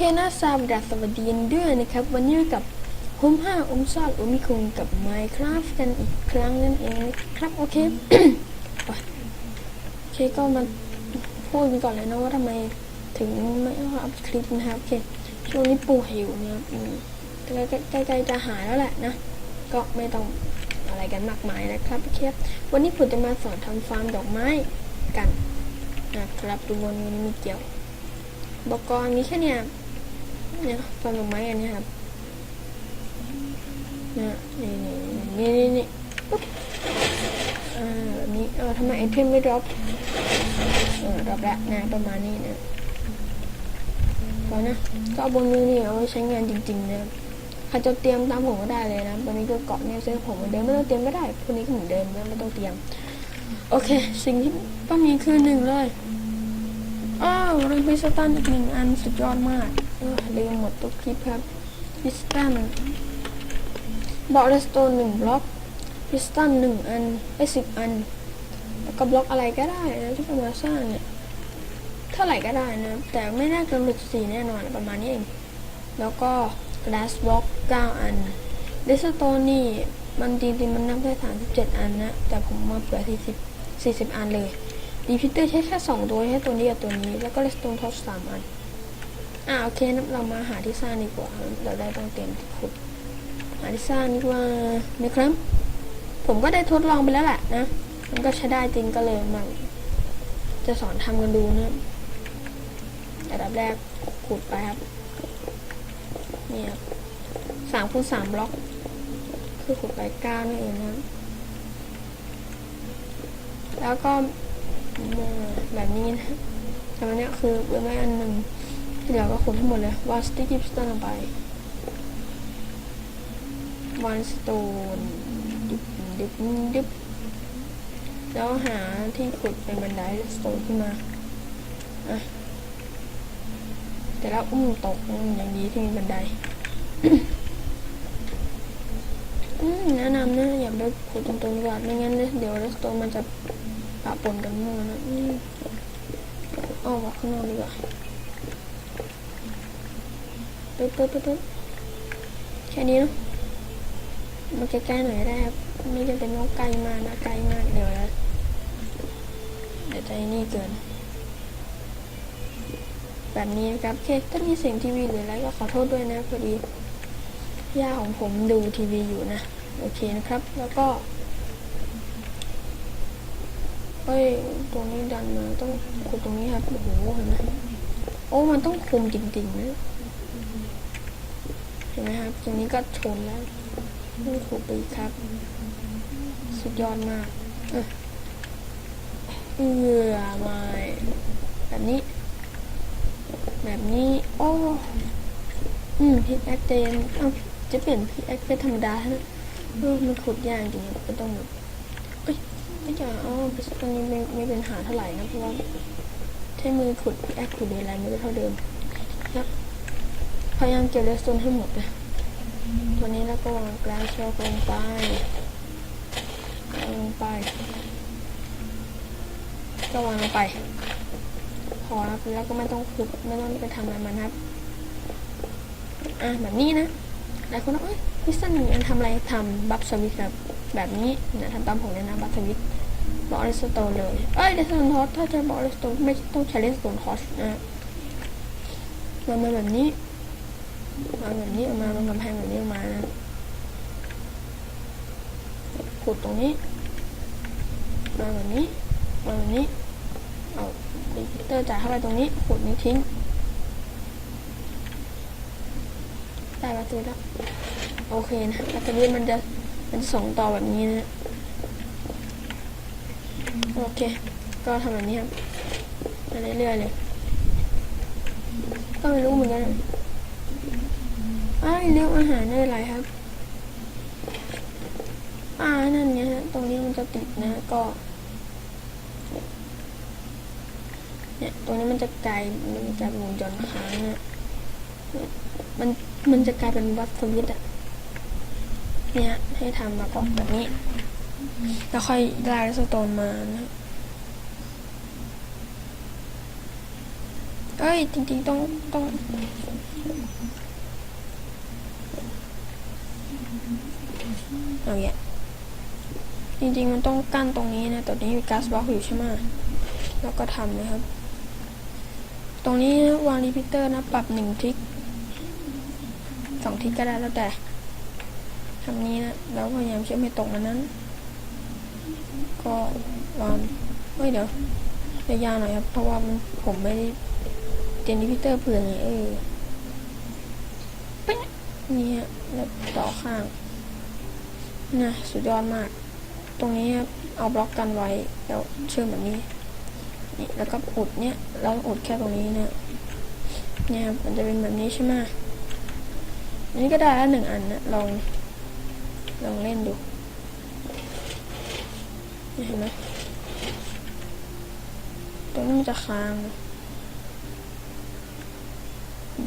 เคนะสวัสดีสวัสดีนด้วยนะครับ วันนี้กับผมห้าอมซอดอมิคุงกับ Minecraft กันอีกครั้งนั่นเองนะครับ โอเคไปโอเคก็มาพูดกันก่อนเลยนะว่าทำไมถึงไม่อัพคลิปนะครับ โอเค ช่วงนี้ปู่หิวนะครับใกล้ใกล้ใกล้ๆจะหายแล้วแหละนะ ก็ไม่ต้องอะไรกันมากมายนะครับโอเควันนี้ผมจะมาสอนทำฟาร์มดอกไม้กันนะครับดูวันนี้มีเกี่ยวบอกกรมีแค่เนี้ย เนี่ยฟาร์มดอกไม้อันนี้ครับเนี่ยนี่นี่นี่นี่ปุ๊บอ่าแบบนี้เออทำไมไอเทมไม่ดรอปเออดรอปแล้วนะประมาณนี้นะพอนะก็บนมือนี่เอาไว้ใช้งานจริงๆนะใครจะเตรียมตามผมก็ได้เลยนะวันนี้ก็เกาะเนี่ยเส้นผมเหมือนเดิมไม่ต้องเตรียมก็ได้พวกนี้ก็เหมือนเดิมไม่ต้องเตรียม โอเค สิ่งที่ต้องมีคือหนึ่งเลยอ้าวเรื่องพิสตันอีกหนึ่งอันสุดยอดมาก ลืมหมดทุกคลิปครับพิสตันบล็อกเรสโตนหนึ่งบล็อกพิสตันหนึ่งอันไอ้สิบอัน แล้วก็บล็อกอะไรก็ได้นะที่จะมาสร้างเนี่ยเท่าไหร่ก็ได้นะ แต่ไม่น่าเกินหลุดสี่แน่นอนประมาณนี้เอง แล้วก็ glass block 9อันเรสโตนนี่มันจริงๆมันนับได้37อันนะ แต่ผมมาเผื่อ40 40อันเลยรีพิเตอร์ใช้แค่สองตัวแค่ตัวนี้กับตัวนี้ แล้วก็เลสโตนทอชสามอัน อ่าโอเคเรามาหาที่สร้างดีกว่าเราได้ต้องเตรียมขุดหาที่สร้างดีกว่านะครับ ผมก็ได้ทดลองไปแล้วแหละนะ มันก็ใช้ได้จริงก็เลยมาจะสอนทำกันดูนะอันดับแรกขุดไปครับ เนี่ยสามคูณสามบล็อก คือขุดไปเก้านั่นเองนะ แล้วก็แบบนี้นะแต่วันเนี้ยคือเว้นไว้อันหนึ่ง เหลือก็ขุดทั้งหมดเลยวางสติ๊กกิฟสตันลงไปวางสโตนดิบดิบดิบแล้วหาที่ขุดเป็นบันไดสโตนขึ้นมาอะแต่แล้วอุ้มตกอย่างนี้ที่มีบันไดอืมแนะนำนะอย่าไปขุดตรงๆก่อนไม่งั้นเดี๋ยวสโตนมันจะปะปนกันมั่วนะอืมเอาออกข้างนอกดีกว่า ปึ๊บปึ๊บปึ๊บปึ๊บแค่นี้เนอะมันใกล้ๆหน่อยได้ครับไม่จำเป็นต้องไกลมากนะไกลมากเดี๋ยวนะเดี๋ยวใจนี่เกิน แบบนี้นะครับเคถ้ามีเสียงทีวีหรืออะไรก็ขอโทษด้วยนะพอดีย่าของผมดูทีวีอยู่นะ โอเคนะครับ แล้วก็เฮ้ยตรงนี้ดันมาต้องขุดตรงนี้ครับโอ้โหเห็นไหมโอ้มันต้องคุมจริงๆนะ ห็นไหมครับตรงนี้ก็ชนแล้วต้องขุดไปอีกครับ สุดยอดมากเออเอือม่แบบนี้ แบบนี้โอ้อืมพิกแอคเจนเอ้าจะเปลี่ยนพิกแอคเป็นธรรมดานะเออมันขุดยากจริงๆก็ต้องแบบไม่จะอ๋อพิสตอนนี้ไม่ไม่เป็นหาเท่าไหร่นะเพราะว่าใช้มือขุดแอคขุดหรืออะไรไม่ได้เท่าเดิมครับ พยายามเก็บเลสโตนให้หมดนะตัวนี้แล้วก็วางกลาสช็อกลงไปลงไป ก็วางลงไป พอแล้วแล้วก็ไม่ต้องขุดไม่ต้องไปทำอะไรมันครับ อะแบบนี้นะหลายคนว่าเอ้ยพิสตันมันทำอะไรทำบัฟสวิตครับ แบบนี้นะทำตามผมเลยนะบัฟสวิตบอกเลสโตนเลย เอ้ยเลสโตนทอสถ้าจะบอกเลสโตนไม่ต้องใช้เลสโตนทอสนะมามาแบบนี้ มาแบบนี้ออกมาบนกำแพงแบบนี้ออกมานะขุดตรงนี้มาแบบนี้มาแบบนี้เอาดิจิเตอร์จ่ายเข้าไปตรงนี้ขุดนี้ทิ้งได้ประตูแล้วโอเคนะแล้วทีนี้มันจะมันส่งต่อแบบนี้นะโอเค ก็ทำแบบนี้ครับไปเรื่อยๆเลย ก็ไม่รู้เหมือนกัน อ้าวเรียกอาหารได้ไรครับ อ่านั่นไงฮะ ตรงนี้มันจะติดนะก็ เนี่ย ตรงนี้มันจะกลายมันจะวงจรค้างนะมันมันจะกลายเป็นวัดสวิตช์อะเนี่ยให้ทำมาก่อนแบบนี้ แล้วค่อยได้สโตนมานะเอ้ย จริง ๆ ต้องต้อง เอาอย่างจริงๆมันต้องกั้นตรงนี้นะต่ตรงนี้มีก๊าซบล็อกอยู่ใช่ไหมแล้วก็ทำนะครับ ตรงนี้วางรีพิเตอร์นะปรับหนึ่งทิกสองทิกก็ได้แล้วแต่ทำนี้นะแล้วพยายามเชื่อมให้ตรงนั้น ก็วางเฮ้ยเดี๋ยวยาวๆหน่อยครับ เพราะว่ามันผมไม่ได้เตรียมรีพิเตอร์เผื่อไงเออนี่ฮะแล้วต่อข้าง นะสุดยอดมาก ตรงนี้ครับเอาบล็อกกันไว้แล้วเชื่อมแบบนี้นี่แล้วก็อุดเนี่ยแล้วอุดแค่ตรงนี้เนี่ยเนี่ยครับมันจะเป็นแบบนี้ใช่ไหมนนี้ก็ได้แล้วหนึ่งอันนะลองลองเล่นดูเห็นไหมตรงนี้มันจะค้างนะ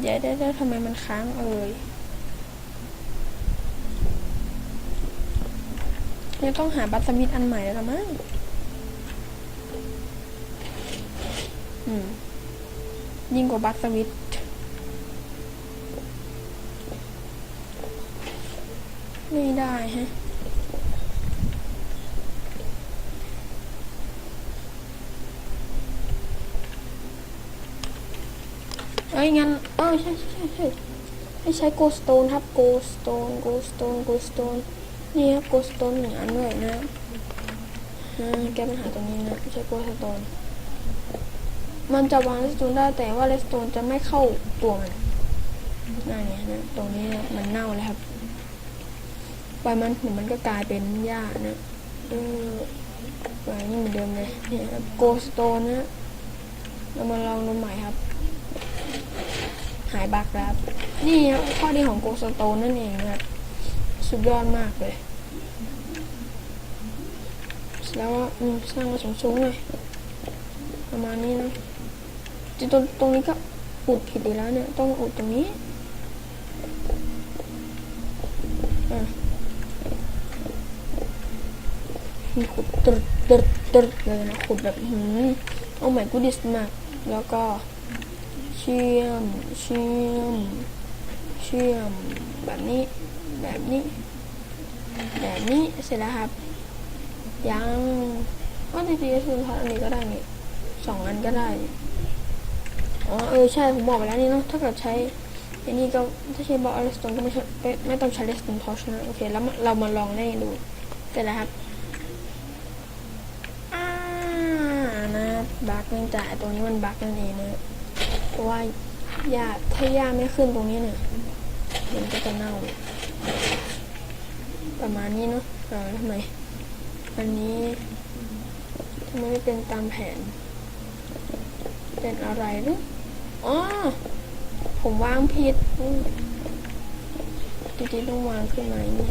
เดี๋ยวได้ทำไมมันค้างเอ่ย เนี่ยต้องหาบัตสมิธอันใหม่แล้วละมั้งอืม ยิ่งกว่าบัตสวิตไม่ได้ฮะเอ้ยงั้นเออใช่ใช่ใช่ใช่ให้ใช้โกสโตนครับโกสโตนโกสโตนโกสโตน นี่ครับโกสโตนหนึ่งอันด้วยนะแก้ปัญหาตรงนี้นะใช้โกสโตนมันจะวางเลสโตนได้แต่ว่าเลสโตนจะไม่เข้าตัวมันนั่นไงนะตรงนี้นะมันเน่าแล้วครับใบมันเดี๋ยวมันก็กลายเป็นหญ้านะเออใบนี่เหมือนเดิมเลยเนี่ยครับโกสโตนนะเรามาลองดูใหม่ครับ หายบักแล้วครับนี่ครับข้อดีของโกสโตนนั่นเองนะครับ สุดยอดมากเลย แล้วก็อืมสร้างมาสูงๆเลยประมาณนี้นะจิตรงตรงนี้ก็อุดผิดอีกแล้วเนี่ย ต้องอุดตรงนี้อะมีขุดตึดตึดตึดเลยนะขุดแบบหืมโอ้ my goodness มาก แล้วก็เชื่อมเชื่อมเชื่อมแบบนี้ แบบนี้ แบบนี้เสร็จแล้วครับ ยังก็จริงๆคือทออันนี้ก็ได้นี่สองอันก็ได้อ๋อเออใช่ผมบอกไปแล้วนี่เนาะถ้าเกิดใช้อันนี้ก็ถ้าใช้บอลเลสตนก็ไม่ใช่ไม่ต้องใช้เลสโตนทอชนะโอเคแล้วเรามาลองเล่นดูเสร็จแล้วครับอ่านะบักเนื่องจากตรงนี้มันบักนั่นเองนะเพราะว่าหญ้าถ้าหญ้าไม่ขึ้นตรงนี้เนี่ยมันก็จะเน่า ประมาณนี้เนาะทำไมอันนี้ทำไมไม่เป็นตามแผน เป็นอะไรหรืออ๋อผมวางผิดจริงๆต้องวางขึ้นมาอย่างนี้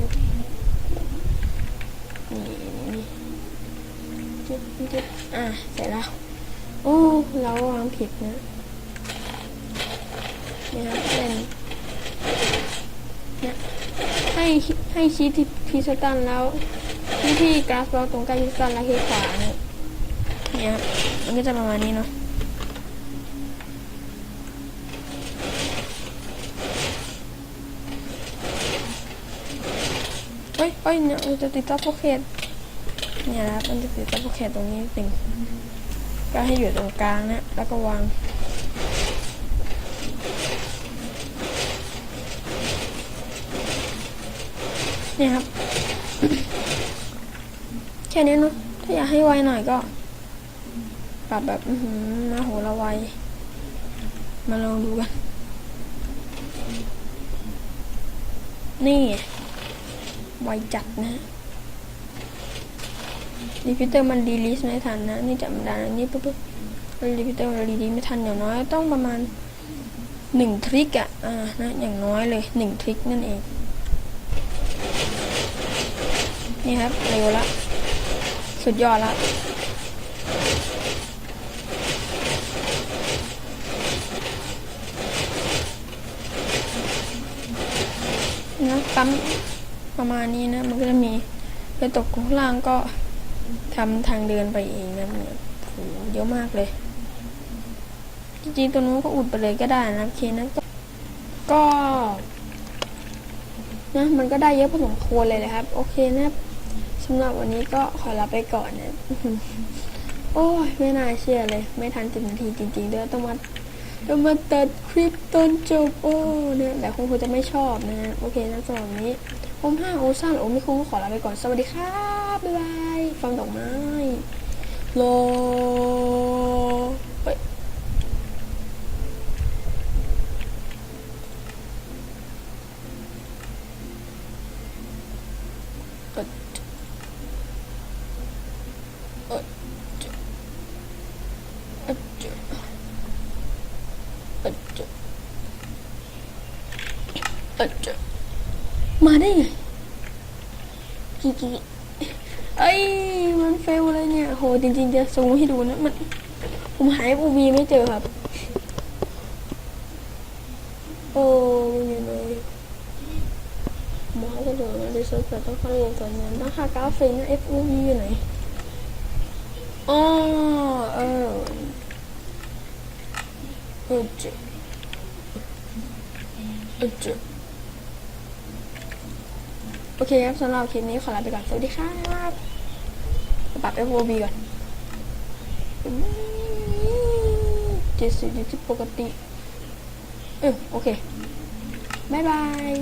นี่นี่นี่จิ๊บจิ๊บอะเสร็จแล้ว โอ้เราวางผิดนะนี่ครับเป็นเนี่ย ให้ให้ชี้ที่พิสตันแล้วที่ที่กราฟบล็อกตรงใกล้พิสตันแล้วคลิกขวาเนี่ยเนี่ยครับมันก็จะประมาณนี้เนาะเฮ้ยเฮ้ยเนี่ยมันจะติดซับโพเคตเนี่ยนะมันจะติดซับโพเคตตรงนี้สิงก็ให้อยู่ตรงกลางนะแล้วก็วาง นี่ยครับ แค่นี้เนาะถ้าอยากให้ไวหน่อยก็ ปรับแบบอือหือมาโหระไว มาลองดูกัน นี่ไวจัดนะรีพิเตอร์มันรีลิสไม่ทันนะ นี่จำได้นะนี่ปุ๊บปุ๊บรีพิเตอร์มันรีลิสไม่ทันอย่างน้อยต้องประมาณหนึ่งทริกอะอ่านะอย่างน้อยเลยหนึ่งทริกนั่นเอง นี่ครับเร็วละสุดยอดละนะปั๊มประมาณนี้นะ มันก็จะมีไปตกข้างล่างก็ทำทางเดินไปเองนะเนี่ยโหเยอะมากเลย จริงๆตัวนู้นก็อุดไปเลยก็ได้นะโอเคนะก็ก็นะมันก็ได้เยอะพอสมควรเลยนะครับ โอเคนะครับำหรับวันนี้ก็ขอลาไปก่อนนะโอ้ยไม่น่าเชื่อเลย ไม่ทันสิบนาทีจริงๆด้วยต้องมาต้องมาตัดคลิปตอนจบโอ้เนี่ยแต่คงคงจะไม่ชอบนะ โอเคนะสำหรับนนี้ผมห้าโอซ่าหรือโอมิคุงก็ขอลาไปก่อน สวัสดีครับบ๊ายบาย ฟังดอกไม้โลเฮ้ย เออเออเออเออเออ มาได้ไงกี่กี่เอ้มันเฟลเลยเนี่ย โห จริงๆ จะซูมให้ดูนะ มัน ผมหายอูวีไม่เจอครับ โอ้มันอยู่ไหนหมอก็เดินมาดิฉันเกิดต้องเข้าเรียนตอนนั้นต้องหากราฟิกนะ F U V อยู่ไหน อ๋อเออเออเจเออเจโอเคครับสำหรับคลิปนี้ขอลาไปก่อน สวัสดีครับปรับ F O V ก่อนเจ็ดสิบที่ปกติ เออโอเค บ๊ายบาย